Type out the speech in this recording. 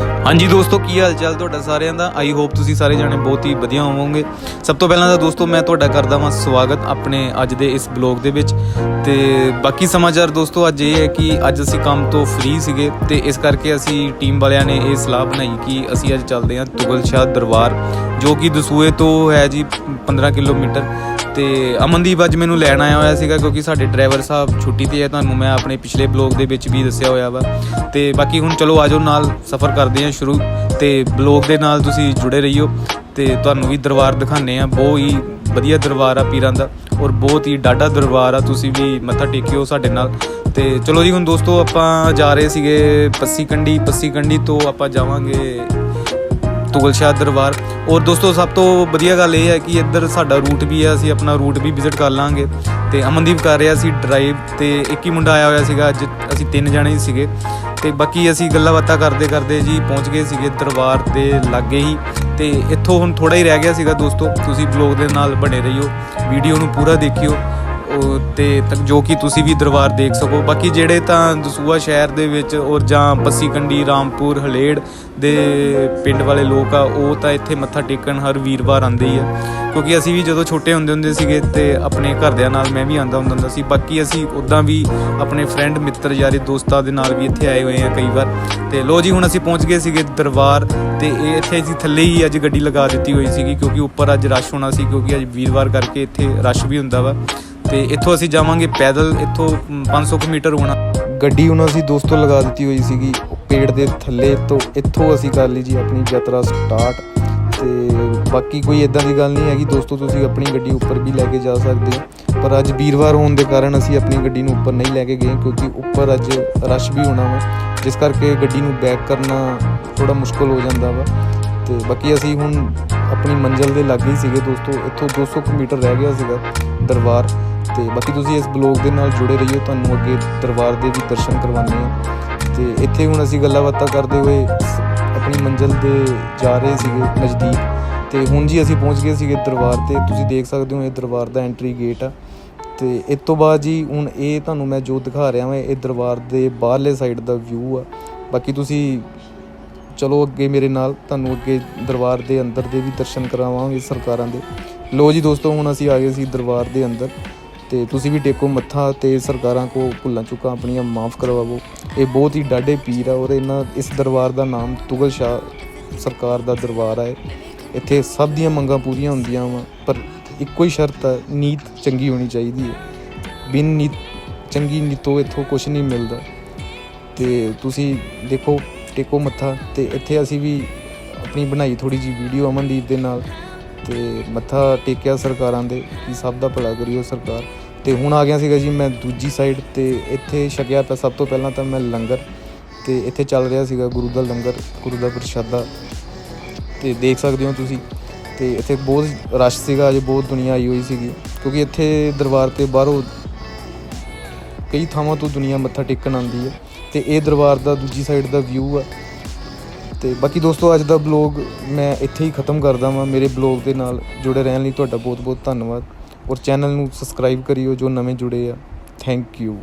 ਹਾਂਜੀ ਦੋਸਤੋ, ਕੀ ਹਾਲ ਚਾਲ ਤੁਹਾਡਾ ਸਾਰਿਆਂ ਦਾ? ਆਈ ਹੋਪ ਤੁਸੀਂ ਸਾਰੇ ਜਾਣੇ ਬਹੁਤ ਹੀ ਵਧੀਆ ਹੋਵੋਗੇ। ਸਭ ਤੋਂ ਪਹਿਲਾਂ ਤਾਂ ਦੋਸਤੋ, ਮੈਂ ਤੁਹਾਡਾ ਕਰਦਾ ਹਾਂ ਸਵਾਗਤ ਆਪਣੇ ਅੱਜ ਦੇ ਇਸ ਬਲੌਗ ਦੇ ਵਿੱਚ। ਤੇ ਬਾਕੀ ਸਮਾਚਾਰ ਦੋਸਤੋ, ਅੱਜ ਇਹ ਹੈ ਕਿ ਅੱਜ ਅਸੀਂ ਕੰਮ ਤੋਂ ਫ੍ਰੀ ਸੀਗੇ ਤੇ ਇਸ ਕਰਕੇ ਅਸੀਂ ਟੀਮ ਵਾਲਿਆਂ ਨੇ ਇਹ ਸਲਾਹ ਬਣਾਈ ਕਿ ਅਸੀਂ ਅੱਜ ਚੱਲਦੇ ਹਾਂ ਤੁਗਲ ਸ਼ਾਹ ਦਰਬਾਰ, ਜੋ ਕਿ ਦਸੂਏ ਤੋਂ ਹੈ ਜੀ 15 ਕਿਲੋਮੀਟਰ। ਤੇ ਅਮਨਦੀਪ ਅੱਜ ਮੈਨੂੰ ਲੈਣ ਆਇਆ ਹੋਇਆ ਸੀਗਾ ਕਿਉਂਕਿ ਸਾਡੇ ਡਰਾਈਵਰ ਸਾਹਿਬ ਛੁੱਟੀ ਤੇ ਹੈ ਤੁਹਾਨੂੰ ਮੈਂ ਆਪਣੇ ਪਿਛਲੇ ਬਲੌਗ ਦੇ ਵਿੱਚ ਵੀ ਦੱਸਿਆ ਹੋਇਆ ਵਾ। ਤੇ ਬਾਕੀ ਹੁਣ ਚਲੋ ਆਜੋ ਨਾਲ, ਸਫ਼ਰ ਕਰਦੇ ਹਾਂ ਸ਼ੁਰੂ। ਤੇ ਬਲੌਗ ਦੇ ਨਾਲ ਤੁਸੀਂ ਜੁੜੇ ਰਹੀਓ। ਤੇ ਤੁਹਾਨੂੰ ਵੀ ਦਰਬਾਰ ਦਿਖਾਣੇ ਆ ਬਹੁਤ ਹੀ ਵਧੀਆ ਦਰਬਾਰ ਆ ਪੀਰਾਂ ਦਾ ਔਰ ਬਹੁਤ ਹੀ ਡਾਢਾ ਦਰਬਾਰ ਆ, ਤੁਸੀਂ ਵੀ ਮੱਥਾ ਟੇਕਿਓ ਸਾਡੇ ਨਾਲ। ਤੇ ਚਲੋ ਜੀ ਹੁਣ ਦੋਸਤੋ ਆਪਾਂ ਜਾ ਰਹੇ ਸੀਗੇ ਪੱਸੀ ਕੰਡੀ ਪੱਸੀ ਕੰਡੀ ਤੋਂ ਆਪਾਂ ਜਾਵਾਂਗੇ ਤੁਗਲ ਸ਼ਾਹ ਦਰਬਾਰ। ਔਰ ਦੋਸਤੋ, ਸਭ ਤੋਂ ਵਧੀਆ ਗੱਲ ਇਹ ਹੈ ਕਿ ਇੱਧਰ ਸਾਡਾ ਰੂਟ ਵੀ ਹੈ, ਅਸੀਂ ਆਪਣਾ ਰੂਟ ਵੀ ਵਿਜ਼ਿਟ ਕਰ ਲਾਂਗੇ। ਤੇ ਅਮਨਦੀਪ ਕਰ ਰਿਹਾ ਸੀ ਡਰਾਈਵ ਤੇ ਇੱਕ ਹੀ ਮੁੰਡਾ ਆਇਆ ਹੋਇਆ ਸੀਗਾ, ਅੱਜ ਅਸੀਂ ਤਿੰਨ ਜਣੇ ਹੀ ਸੀਗੇ। ਤੇ ਬਾਕੀ ਅਸੀਂ ਗੱਲਾਂ ਬਾਤਾਂ ਕਰਦੇ ਕਰਦੇ ਜੀ ਪਹੁੰਚ ਗਏ ਸੀਗੇ ਦਰਬਾਰ ਦੇ ਲਾਗੇ ਹੀ। ਤੇ ਇੱਥੋਂ ਹੁਣ ਥੋੜਾ ਹੀ ਰਹਿ ਗਿਆ ਸੀਗਾ ਦੋਸਤੋ, ਤੁਸੀਂ ਬਲੌਗ ਦੇ ਨਾਲ ਬਣੇ ਰਹੀਓ ਵੀਡੀਓ ਨੂੰ ਪੂਰਾ ਦੇਖਿਓ। ਉਹ ਤੇ ਤੱਕ ਜੋ ਕਿ ਤੁਸੀਂ ਵੀ ਦਰਬਾਰ ਦੇਖ ਸਕੋ। ਬਾਕੀ ਜਿਹੜੇ ਤਾਂ ਦਸੂਆ ਸ਼ਹਿਰ ਦੇ ਵਿੱਚ ਔਰ ਜਾਂ ਪੱਸੀ ਕੰਡੀ ਰਾਮਪੁਰ, ਹਲੇੜ ਦੇ ਪਿੰਡ ਵਾਲੇ ਲੋਕ ਆ, ਉਹ ਤਾਂ ਇੱਥੇ ਮੱਥਾ ਟੇਕਣ ਹਰ ਵੀਰਵਾਰ ਆਉਂਦੇ ਹੀ ਆ। ਕਿਉਂਕਿ ਅਸੀਂ ਵੀ ਜਦੋਂ ਛੋਟੇ ਹੁੰਦੇ ਹੁੰਦੇ ਸੀਗੇ ਤੇ ਆਪਣੇ ਘਰਦਿਆਂ ਨਾਲ ਮੈਂ ਵੀ ਆਂਦਾ ਹੁੰਦਾ ਹੁੰਦਾ ਸੀ। ਬਾਕੀ ਅਸੀਂ ਉਦਾਂ ਵੀ ਆਪਣੇ ਫਰੈਂਡ ਮਿੱਤਰ ਯਾਰੇ ਦੋਸਤਾਂ ਦੇ ਨਾਲ ਵੀ ਇੱਥੇ ਆਏ ਹੋਏ ਆ ਕਈ ਵਾਰ। ਤੇ ਲੋ ਜੀ, ਹੁਣ ਅਸੀਂ ਪਹੁੰਚ ਗਏ ਸੀਗੇ ਦਰਬਾਰ ਤੇ ਇਹ ਇੱਥੇ ਅਸੀਂ ਥੱਲੇ ਹੀ ਅੱਜ ਗੱਡੀ ਲਗਾ ਦਿੱਤੀ ਹੋਈ ਸੀਗੀ ਕਿਉਂਕਿ ਉੱਪਰ ਅੱਜ ਰਸ਼ ਹੋਣਾ ਸੀ ਕਿਉਂਕਿ ਅੱਜ ਵੀਰਵਾਰ ਕਰਕੇ ਇੱਥੇ ਰਸ਼ ਵੀ ਹੁੰਦਾ ਵਾ। ਤੇ ਇੱਥੋਂ ਅਸੀਂ ਜਾਵਾਂਗੇ ਪੈਦਲ ਇੱਥੋਂ ਮ, 500 ਕੁ ਮੀਟਰ ਹੋਣਾ। ਗੱਡੀ ਉਹਨਾਂ ਅਸੀਂ ਦੋਸਤੋ ਲਗਾ ਦਿੱਤੀ ਹੋਈ ਸੀਗੀ ਪੇੜ ਦੇ ਥੱਲੇ ਤੋਂ ਇੱਥੋਂ ਅਸੀਂ ਕਰ ਲਈ ਜੀ ਆਪਣੀ ਯਾਤਰਾ ਸਟਾਰਟ। ਤੇ ਬਾਕੀ ਕੋਈ ਇਦਾਂ ਦੀ ਗੱਲ ਨਹੀਂ ਹੈਗੀ ਦੋਸਤੋ ਤੁਸੀਂ ਆਪਣੀ ਗੱਡੀ ਉੱਪਰ ਵੀ ਲੈ ਕੇ ਜਾ ਸਕਦੇ ਹੋ। ਪਰ ਅੱਜ ਵੀਰਵਾਰ ਹੋਣ ਦੇ ਕਾਰਨ ਅਸੀਂ ਆਪਣੀ ਗੱਡੀ ਨੂੰ ਉੱਪਰ ਨਹੀਂ ਲੈ ਕੇ ਗਏ ਕਿਉਂਕਿ ਉੱਪਰ ਅੱਜ ਰਸ਼ ਵੀ ਹੋਣਾ ਵਾ। ਜਿਸ ਕਰਕੇ ਗੱਡੀ ਨੂੰ ਬੈਕ ਕਰਨਾ ਥੋੜਾ ਮੁਸ਼ਕਲ ਹੋ ਜਾਂਦਾ ਵਾ। ਤੇ ਬਾਕੀ ਅਸੀਂ ਹੁਣ ਆਪਣੀ ਮੰਜ਼ਿਲ ਦੇ ਲਾਗੇ ਹੀ ਸੀਗੇ ਦੋਸਤੋ ਇੱਥੋਂ 200 ਕੁ ਮੀਟਰ ਰਹਿ ਗਿਆ ਸੀਗਾ ਦਰਬਾਰ। ਤੇ ਬਾਕੀ ਤੁਸੀਂ ਇਸ ਬਲੌਗ ਦੇ ਨਾਲ ਜੁੜੇ ਰਹੀਓ, ਤੁਹਾਨੂੰ ਅੱਗੇ ਦਰਬਾਰ ਦੇ ਵੀ ਦਰਸ਼ਨ ਕਰਵਾਉਂਦੇ ਆ ਤੇ ਇੱਥੇ ਹੁਣ ਅਸੀਂ ਗੱਲਾਂ ਬਾਤਾਂ ਕਰਦੇ ਹੋਏ ਆਪਣੀ ਮੰਜ਼ਿਲ ਦੇ ਜਾ ਰਹੇ ਸੀਗੇ ਨਜ਼ਦੀਕ। ਤੇ ਹੁਣ ਜੀ ਅਸੀਂ ਪਹੁੰਚ ਗਏ ਸੀਗੇ ਦਰਬਾਰ ਤੇ। ਤੁਸੀਂ ਦੇਖ ਸਕਦੇ ਹੋ ਇਹ ਦਰਬਾਰ ਦਾ ਐਂਟਰੀ ਗੇਟ ਆ। ਤੇ ਇਸ ਤੋਂ ਬਾਅਦ ਜੀ ਹੁਣ ਇਹ ਤੁਹਾਨੂੰ ਮੈਂ ਜੋ ਦਿਖਾ ਰਿਹਾ ਹਾਂ ਇਹ ਦਰਬਾਰ ਦੇ ਬਾਹਰਲੇ ਸਾਈਡ ਦਾ ਵਿਊ ਆ। ਬਾਕੀ ਤੁਸੀਂ ਚਲੋ ਅੱਗੇ ਮੇਰੇ ਨਾਲ, ਤੁਹਾਨੂੰ ਅੱਗੇ ਦਰਬਾਰ ਦੇ ਅੰਦਰ ਦੇ ਵੀ ਦਰਸ਼ਨ ਕਰਾਵਾਂਗੇ ਸਰਕਾਰਾਂ ਦੇ। ਲੋ ਜੀ ਦੋਸਤੋ, ਹੁਣ ਅਸੀਂ ਆ ਗਏ ਸੀ ਦਰਬਾਰ ਦੇ ਅੰਦਰ। ਤੇ ਤੁਸੀਂ ਵੀ ਟੇਕੋ ਮੱਥਾ ਤੇ ਸਰਕਾਰਾਂ ਕੋ ਭੁੱਲਾਂ ਚੁੱਕਾਂ ਆਪਣੀਆਂ ਮਾਫ ਕਰਵਾਵੋ। ਇਹ ਬਹੁਤ ਹੀ ਡਾਢੇ ਪੀਰ ਆ ਔਰ ਇਹਨਾਂ ਇਸ ਦਰਬਾਰ ਦਾ ਨਾਮ ਤੁਗਲ ਸ਼ਾਹ ਸਰਕਾਰ ਦਾ ਦਰਬਾਰ ਹੈ ਇੱਥੇ ਸਭ ਦੀਆਂ ਮੰਗਾਂ ਪੂਰੀਆਂ ਹੁੰਦੀਆਂ ਵਾ, ਪਰ ਇੱਕੋ ਹੀ ਸ਼ਰਤ ਹੈ ਨੀਤ ਚੰਗੀ ਹੋਣੀ ਚਾਹੀਦੀ ਹੈ ਬਿਨ ਨੀਤ ਚੰਗੀ ਨੀਤੋਂ ਇੱਥੋਂ ਕੁਝ ਨਹੀਂ ਮਿਲਦਾ। ਤੇ ਤੁਸੀਂ ਦੇਖੋ, ਟੇਕੋ ਮੱਥਾ ਤੇ ਇੱਥੇ ਅਸੀਂ ਵੀ ਆਪਣੀ ਬਣਾਈ ਥੋੜੀ ਜੀ ਵੀਡੀਓ ਅਮਨਦੀਪ ਦੇ ਨਾਲ। ਤੇ ਮੱਥਾ ਟੇਕਿਆ ਸਰਕਾਰਾਂ ਦੇ ਕਿ ਸਭ ਦਾ ਭਲਾ ਕਰੀਓ ਸਰਕਾਰ। ਤੇ ਹੁਣ ਆ ਗਿਆ ਸੀਗਾ ਜੀ ਮੈਂ ਦੂਜੀ ਸਾਈਡ ਤੇ ਇੱਥੇ ਛਕਿਆ ਤਾਂ ਸਭ ਤੋਂ ਪਹਿਲਾਂ ਤਾਂ ਮੈਂ ਲੰਗਰ ਤੇ ਇੱਥੇ ਚੱਲ ਰਿਹਾ ਸੀਗਾ ਗੁਰੂ ਦਾ ਲੰਗਰ, ਗੁਰੂ ਦਾ ਪ੍ਰਸ਼ਾਦਾ। ਤੇ ਦੇਖ ਸਕਦੇ ਹੋ ਤੁਸੀਂ, ਤੇ ਇੱਥੇ ਬਹੁਤ ਰਸ਼ ਸੀਗਾ, ਅਜੇ ਬਹੁਤ ਦੁਨੀਆ ਆਈ ਹੋਈ ਸੀਗੀ। ਕਿਉਂਕਿ ਇੱਥੇ ਦਰਬਾਰ ਤੇ ਬਾਹਰੋਂ ਕਈ ਥਾਵਾਂ ਤੋਂ ਦੁਨੀਆ ਮੱਥਾ ਟੇਕਣ ਆਉਂਦੀ ਹੈ। ਤੇ ਇਹ ਦਰਬਾਰ ਦਾ ਦੂਜੀ ਸਾਈਡ ਦਾ ਵਿਊ ਆ। ਤੇ ਬਾਕੀ ਦੋਸਤੋ, ਅੱਜ ਦਾ ਬਲੌਗ ਮੈਂ ਇੱਥੇ ਹੀ ਖਤਮ ਕਰਦਾ ਵਾਂ। ਮੇਰੇ ਬਲੌਗ ਦੇ ਨਾਲ ਜੁੜੇ ਰਹਿਣ ਲਈ ਤੁਹਾਡਾ ਬਹੁਤ ਬਹੁਤ ਧੰਨਵਾਦ। ਔਰ ਚੈਨਲ ਨੂੰ ਸਬਸਕ੍ਰਾਈਬ ਕਰਿਓ ਜੋ ਨਵੇਂ ਜੁੜੇ ਆ। Thank you